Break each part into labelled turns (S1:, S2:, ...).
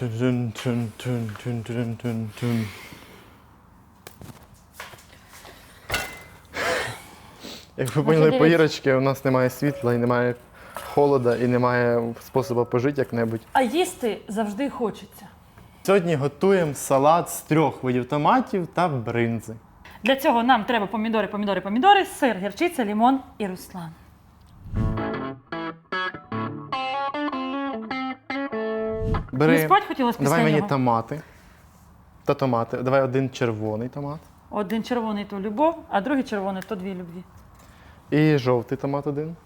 S1: Тун-тун-тун-тун-тун-тун-тун. Як ви поняли, по Ірочки у нас немає світла і немає холода, і немає способу пожити як-небудь.
S2: А їсти завжди хочеться.
S1: Сьогодні готуємо салат з трьох видів томатів та бринзи.
S2: Для цього нам треба помідори, помідори, помідори, сир, гірчиця, лімон і руслан.
S1: Бери,
S2: Не спать хотілося після
S1: давай мені
S2: нього?
S1: томати. Та томати. Давай один червоний томат.
S2: Один червоний то любов, а другий червоний то дві любві.
S1: І жовтий томат один.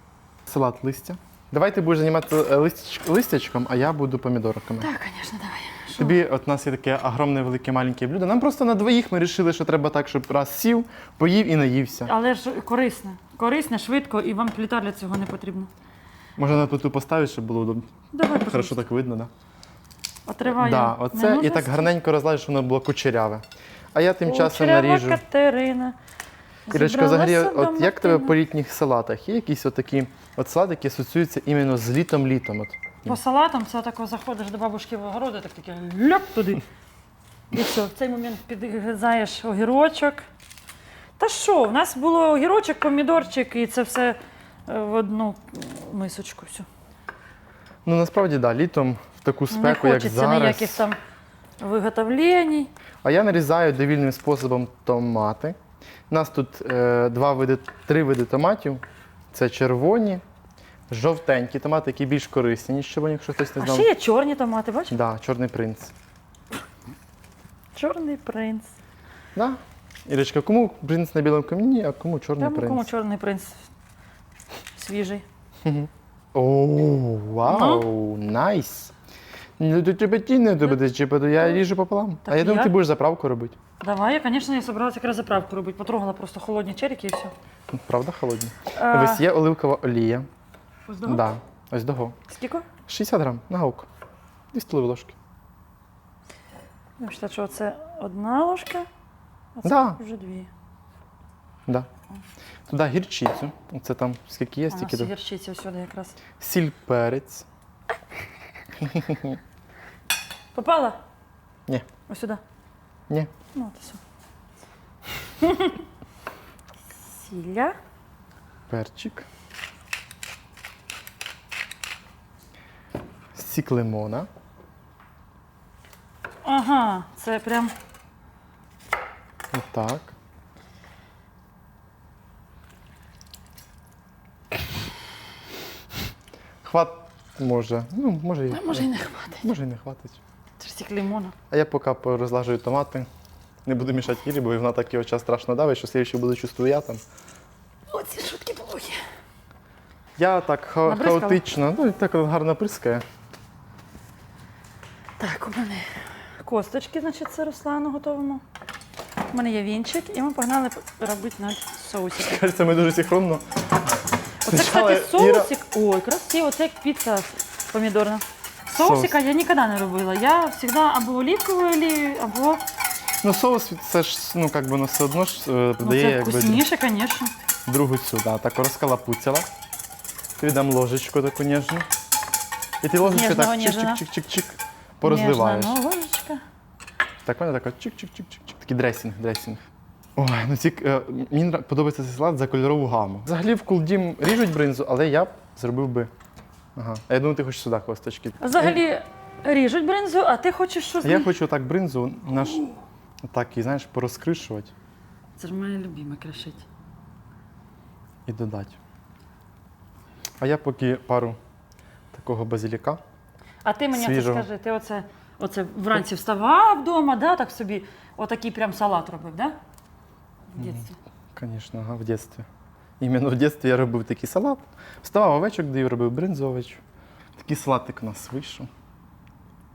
S1: Салат листя. Давай ти будеш займатися е, листяч- листячком, а я буду помідорками.
S2: Так, звісно, давай. Що?
S1: Тобі, от у нас є таке огромне велике маленьке блюдо. Нам просто на двоїх ми вирішили, що треба так, щоб раз сів, поїв і наївся.
S2: Але ж корисне. Корисне, швидко, і вам пліта для цього не потрібна.
S1: Можна на плиту поставити, щоб було удобно.
S2: Давай,
S1: Хорошо
S2: пожалуйста.
S1: так видно, да?
S2: Отриваю.
S1: Да, оце і так гарненько розлазиш, щоб воно було кучеряве. А я тим часом наріжу.
S2: Катерина.
S1: Ірочка, взагалі, от як тебе по літніх салатах? Є якісь отакі от салати, які асоціюються іменно з літом-літом? От.
S2: По салатам це тако заходиш до бабушки в огород, і так таке ляп туди. І все, в цей момент підгризаєш огірочок. Та що, у нас було огірочок, помідорчик, і це все е, в одну мисочку. Все.
S1: Ну насправді, да, літом в таку спеку, як
S2: хочеться ніяких
S1: зараз.
S2: там виготовлень.
S1: А я нарізаю довільним способом томати. У нас тут е, два види, три види томатів. Це червоні, жовтенькі томати, які більш корисні, ніж червоні, якщо хтось не
S2: А
S1: знав.
S2: ще є чорні томати, бачиш?
S1: Да, чорний принц.
S2: Чорний принц.
S1: Да. Ірочка, кому принц на білому каміні, а кому чорний
S2: Там
S1: принц?
S2: кому чорний принц свіжий.
S1: О, вау, найс. Ну, до тебе ті не тебе, я ріжу пополам.
S2: Так
S1: а я думаю, ти будеш заправку робити.
S2: Давай, я, звісно, я собралася якраз заправку робити. Потрогала просто холодні черіки і все.
S1: Правда, холодні?
S2: А,
S1: Ось є оливкова олія.
S2: ось дого?
S1: Да. Ось дого.
S2: Скільки?
S1: 60 грам на око. Дві столові ложки.
S2: Я вважаю, що це одна ложка, а це
S1: Да.
S2: вже дві.
S1: Да. Туди гірчицю. Це там скільки є, стільки.
S2: ось сюди якраз.
S1: Сіль перець.
S2: Попала?
S1: Ні.
S2: Ось сюди.
S1: Ні.
S2: Ну, от і все. Сілля.
S1: Перчик. Сік лимона.
S2: Ага, це прям
S1: Отак. Хват може. Ну, може, і,
S2: а може і не хватить.
S1: може і не хватить.
S2: Це ж тільки лимона.
S1: А я поки порозлажую томати. Не буду мішати Ірі, бо вона так його час страшно давить, що слідчий буду чувствую я там.
S2: Оці шутки плохі.
S1: Я так ха-
S2: Набризкала?
S1: хаотично, ну і так гарно прискає.
S2: Так, у мене косточки, значить, це Руслану готовимо. У мене є вінчик, і ми погнали робити навіть соусик.
S1: Кажеться, ми дуже синхронно.
S2: Оце, кстати, соусик. Ой, красиво, це як піца помідорна. Соусика я ніколи не робила. Я завжди або олівковою олією, або
S1: Ну, соус це ж ну, як би, воно все одно ж е,
S2: ну, це
S1: якби,
S2: вкусніше, звісно.
S1: другу цю, да, так розкалапуцяла. Тобі дам ложечку таку ніжну. І ти ложечку
S2: Ніжного,
S1: так
S2: ніжного.
S1: чик-чик-чик-чик порозливаєш.
S2: Ніжна ложечка.
S1: Так вона така чик-чик-чик-чик. Такий дресінг, дресінг. Ой, ну ці, е, мені подобається цей салат за кольорову гаму. Взагалі в кулдім ріжуть бринзу, але я б зробив би. Ага. А я думаю, ти хочеш сюди косточки.
S2: Взагалі ріжуть бринзу, а ти хочеш щось.
S1: Я хочу так бринзу наш так і знаєш, порозкришувати
S2: Це ж моє любиме кришить.
S1: і додати. А я поки пару такого базиліка.
S2: А ти мені це
S1: Свіжого.
S2: скажи, ти оце, оце вранці вставав вдома, да, так собі отакий прям салат робив, да? В дитинстві.
S1: Звісно, ага, в дитинстві. Іменно в дитинстві я робив такий салат. Вставав овечок, даю, робив бринзу овечу. Такий салатик у нас вийшов.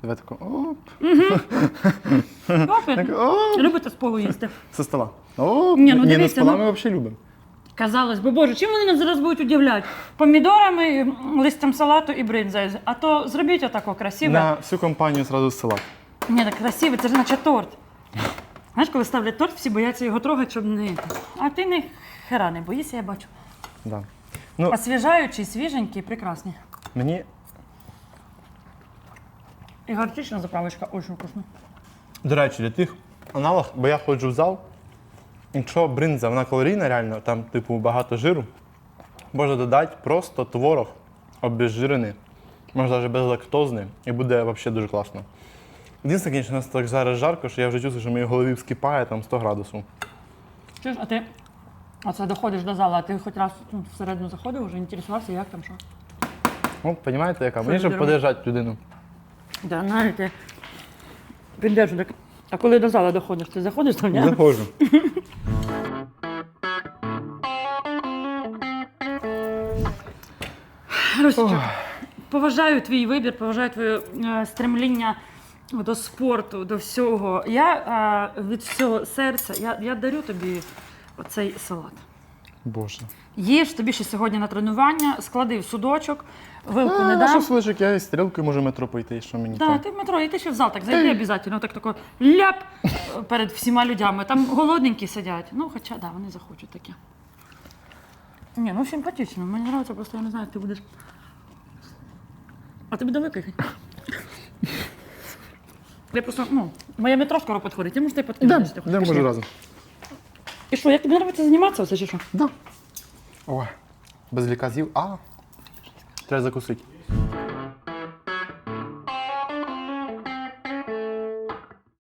S1: Давай тако, оп, так, оп,
S2: Любите з полу їсти.
S1: со стола. Оп.
S2: Ні, ну
S1: Ні,
S2: дивіться,
S1: з пола
S2: ну-
S1: ми взагалі любимо.
S2: Казалось би, боже, чим вони нас зараз будуть удивляти? Помідорами, листям салату і бринзою. А то зробіть отако красиве.
S1: На всю компанію зразу салат.
S2: Ні, так красиве, це ж наче торт. Знаєш, коли ставлять торт, всі бояться його трогати, щоб не. А ти не хера не боїшся, я бачу.
S1: Да. Ну,
S2: Освіжаючий, свіженький, прекрасний.
S1: мені.
S2: І горчична заправочка дуже вкусна.
S1: До речі, для тих аналог, бо я ходжу в зал. Якщо бринза, вона калорійна, реально, там, типу, багато жиру, можна додати просто творог обезжирений, можна навіть безлактозний, і буде взагалі дуже класно. Єдине, звісно, у нас так зараз жарко, що я вже чувствую, що в моїй голові вскипає там 100 градусів.
S2: Чуєш, а ти оце доходиш до зала, а ти хоч раз ну, всередину заходив, вже інтересувався, як там що?
S1: Ну, розумієте, яка? Мені щоб подержати людину.
S2: Да, навіть ти. Так. А коли до зала доходиш, ти заходиш там? ні?
S1: Заходжу.
S2: Ростічок, поважаю твій вибір, поважаю твоє е, стремління до спорту, до всього. Я е, від всього серця я, я дарю тобі оцей салат.
S1: Боже.
S2: Їж тобі ще сьогодні на тренування, склади в судочок, вилку не дам.
S1: що слышик, я із стрілкою можу метро пройти, що мені
S2: Да,
S1: там.
S2: ти в метро, і ти ще в зал так зайди обов'язково, так тако ляп перед всіма людьми. Там голодненькі сидять. Ну, хоча да, вони захочуть таке. Ні, ну симпатично. Мені подобається, просто я не знаю, як ти будеш. А тобі їхати? Я просто, ну, моє метро скоро підходить, ти можеш ти
S1: підкинути.
S2: Якщо ти хочеш.
S1: йдемо, може разом.
S2: І що, як тобі подобається займатися оце чи що?
S1: Да. Ой, без ліказів. А. Треба закусити.